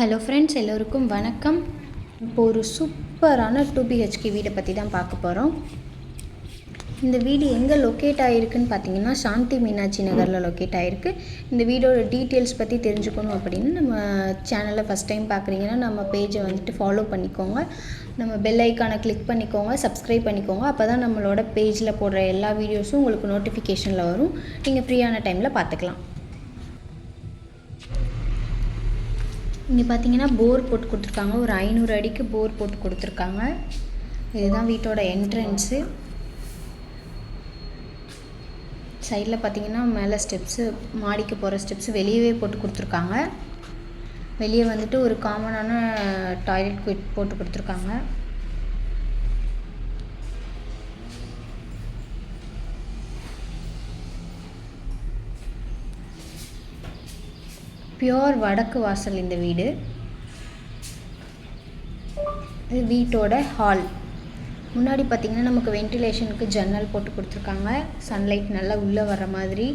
Hello friends எல்லோருக்கும் வணக்கம். இப்போ ஒரு சூப்பரான டூ பிஹெச்கே வீடை பற்றி தான் பார்க்க போகிறோம் இந்த வீடு எங்கே லொக்கேட் ஆகிருக்குன்னு பார்த்தீங்கன்னா சாந்தி மீனாட்சி நகரில் லொக்கேட் ஆகிருக்கு இந்த வீடோட டீட்டெயில்ஸ் பற்றி தெரிஞ்சுக்கணும் அப்படின்னு நம்ம சேனலை ஃபஸ்ட் டைம் பார்க்குறீங்கன்னா நம்ம பேஜை வந்துட்டு ஃபாலோ பண்ணிக்கோங்க. நம்ம பெல் ஐக்கானை கிளிக் பண்ணிக்கோங்க சப்ஸ்கிரைப் பண்ணிக்கோங்க. அப்போ தான் நம்மளோட பேஜில் போடுற எல்லா வீடியோஸும் உங்களுக்கு நோட்டிஃபிகேஷனில் வரும். நீங்கள் ஃப்ரீயான டைமில் பார்த்துக்கலாம். இங்கே பார்த்தீங்கன்னா போர் போட்டு கொடுத்துருக்காங்க. ஒரு ஐநூறு அடிக்கு போர் போட்டு கொடுத்துருக்காங்க. இதுதான் வீட்டோட என்ட்ரன்ஸு சைடில் பார்த்தீங்கன்னா மேலே ஸ்டெப்ஸு மாடிக்கு போகிற ஸ்டெப்ஸு வெளியவே போட்டு கொடுத்துருக்காங்க. வெளியே வந்துட்டு ஒரு காமனான டாய்லெட் போட்டு கொடுத்துருக்காங்க. பியோர் வடக்கு வாசல் இந்த வீடு. இது வீட்டோட ஹால் முன்னாடி பார்த்திங்கன்னா நமக்கு வென்டிலேஷனுக்கு ஜன்னல் போட்டு கொடுத்துருக்காங்க. சன்லைட் நல்லா உள்ளே வர மாதிரி.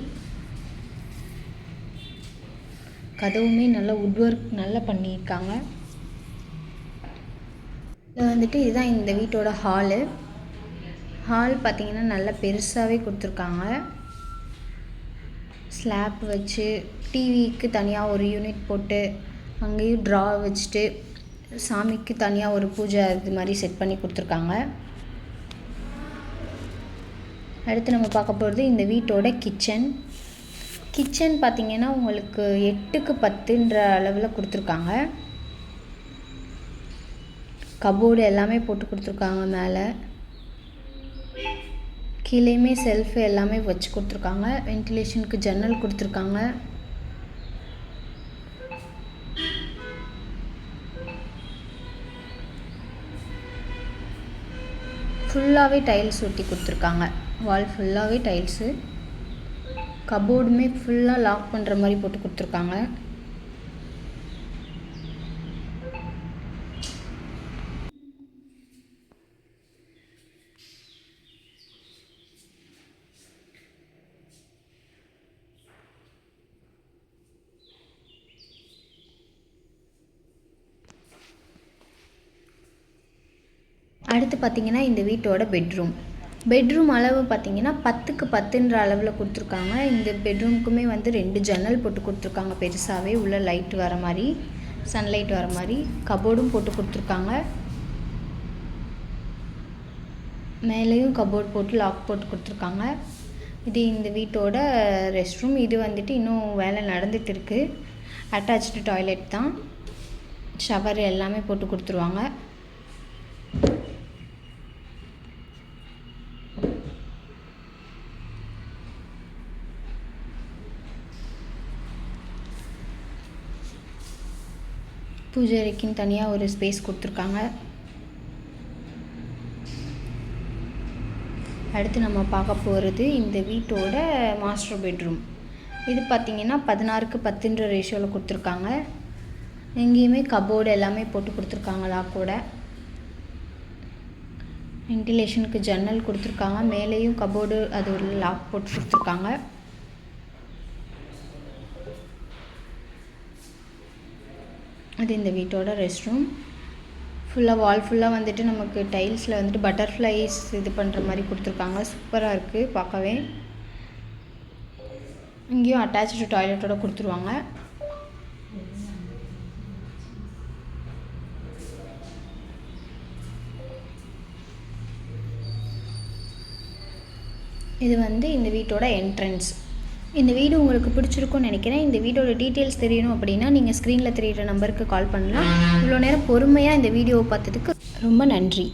கதவுமே நல்லா உட் ஒர்க் நல்லா பண்ணியிருக்காங்க. இது வந்துட்டு இதுதான் இந்த வீட்டோட ஹாலு ஹால் பார்த்திங்கன்னா நல்லா பெருசாகவே கொடுத்துருக்காங்க. ஸ்லாப் வச்சு டிவிக்கு தனியாக ஒரு யூனிட் போட்டு அங்கேயும் ட்ரா வச்சுட்டு சாமிக்கு தனியாக ஒரு பூஜை இது மாதிரி செட் பண்ணி கொடுத்துருக்காங்க. அடுத்து நம்ம பார்க்க போகிறது இந்த வீட்டோட கிச்சன் கிச்சன் பார்த்திங்கன்னா உங்களுக்கு எட்டுக்கு பத்துன்ற அளவில் கொடுத்துருக்காங்க. கபோர்டு எல்லாமே போட்டு கொடுத்துருக்காங்க மேலே. கீழேயுமே செல்ஃபு எல்லாமே வச்சு கொடுத்துருக்காங்க. வென்டிலேஷனுக்கு ஜன்னல் கொடுத்துருக்காங்க. ஃபுல்லாகவே டைல்ஸ் ஒட்டி கொடுத்துருக்காங்க. வால் ஃபுல்லாகவே டைல்ஸு கபோர்டுமே ஃபுல்லாக லாக் பண்ணுற மாதிரி போட்டு கொடுத்துருக்காங்க. அடுத்து பார்த்திங்கன்னா இந்த வீட்டோட பெட்ரூம் பெட்ரூம் அளவு பார்த்தீங்கன்னா பத்துக்கு பத்துன்ற அளவில் கொடுத்துருக்காங்க. இந்த பெட்ரூமுக்குமே வந்து ரெண்டு ஜன்னல் போட்டு கொடுத்துருக்காங்க. பெருசாகவே உள்ள லைட் வர மாதிரி சன்லைட் வர மாதிரி கபோர்டும் போட்டு கொடுத்துருக்காங்க. மேலேயும் கபோர்ட் போட்டு லாக் போட்டு கொடுத்துருக்காங்க. இது இந்த வீட்டோட ரெஸ்ட் ரூம் இது வந்துட்டு இன்னும் வேலை நடந்துகிட்டு இருக்குது அட்டாச்சு டாய்லெட் தான். ஷவர் எல்லாமே போட்டு கொடுத்துருவாங்க. பூஜை அறைக்குன்னு தனியாக ஒரு ஸ்பேஸ் கொடுத்துருக்காங்க. அடுத்து நம்ம பார்க்க போகிறது இந்த வீட்டோட மாஸ்டர் பெட்ரூம் இது பார்த்திங்கன்னா பதினாறுக்கு பத்துன்ற ரேஷியோவில் கொடுத்துருக்காங்க. எங்கேயுமே கபோர்டு எல்லாமே போட்டு கொடுத்துருக்காங்களா கூட. வென்டிலேஷனுக்கு ஜன்னல் கொடுத்துருக்காங்க. மேலேயும் கபோர்டு அது ஒரு லாக் போட்டு கொடுத்துருக்காங்க. அது இந்த வீட்டோட ரெஸ்ட் ரூம் ஃபுல்லாக வால் ஃபுல்லாக வந்துட்டு நமக்கு டைல்ஸில் வந்துட்டு பட்டர்ஃப்ளைஸ் இது பண்ணுற மாதிரி கொடுத்துருக்காங்க. சூப்பராக இருக்குது பார்க்கவே. இங்கேயும் அட்டாச்சு டாய்லெட்டோட கொடுத்துருவாங்க. இது வந்து இந்த வீட்டோட என்ட்ரன்ஸ் இந்த வீடு உங்களுக்கு பிடிச்சிருக்கும்னு நினைக்கிறேன். இந்த வீடியோட டீட்டெயில்ஸ் தெரியணும் அப்படின்னா நீங்கள் ஸ்க்ரீனில் தெரியிற நம்பருக்கு கால் பண்ணலாம். இவ்வளோ நேரம் பொறுமையாக இந்த வீடியோவை பார்த்ததுக்கு ரொம்ப நன்றி.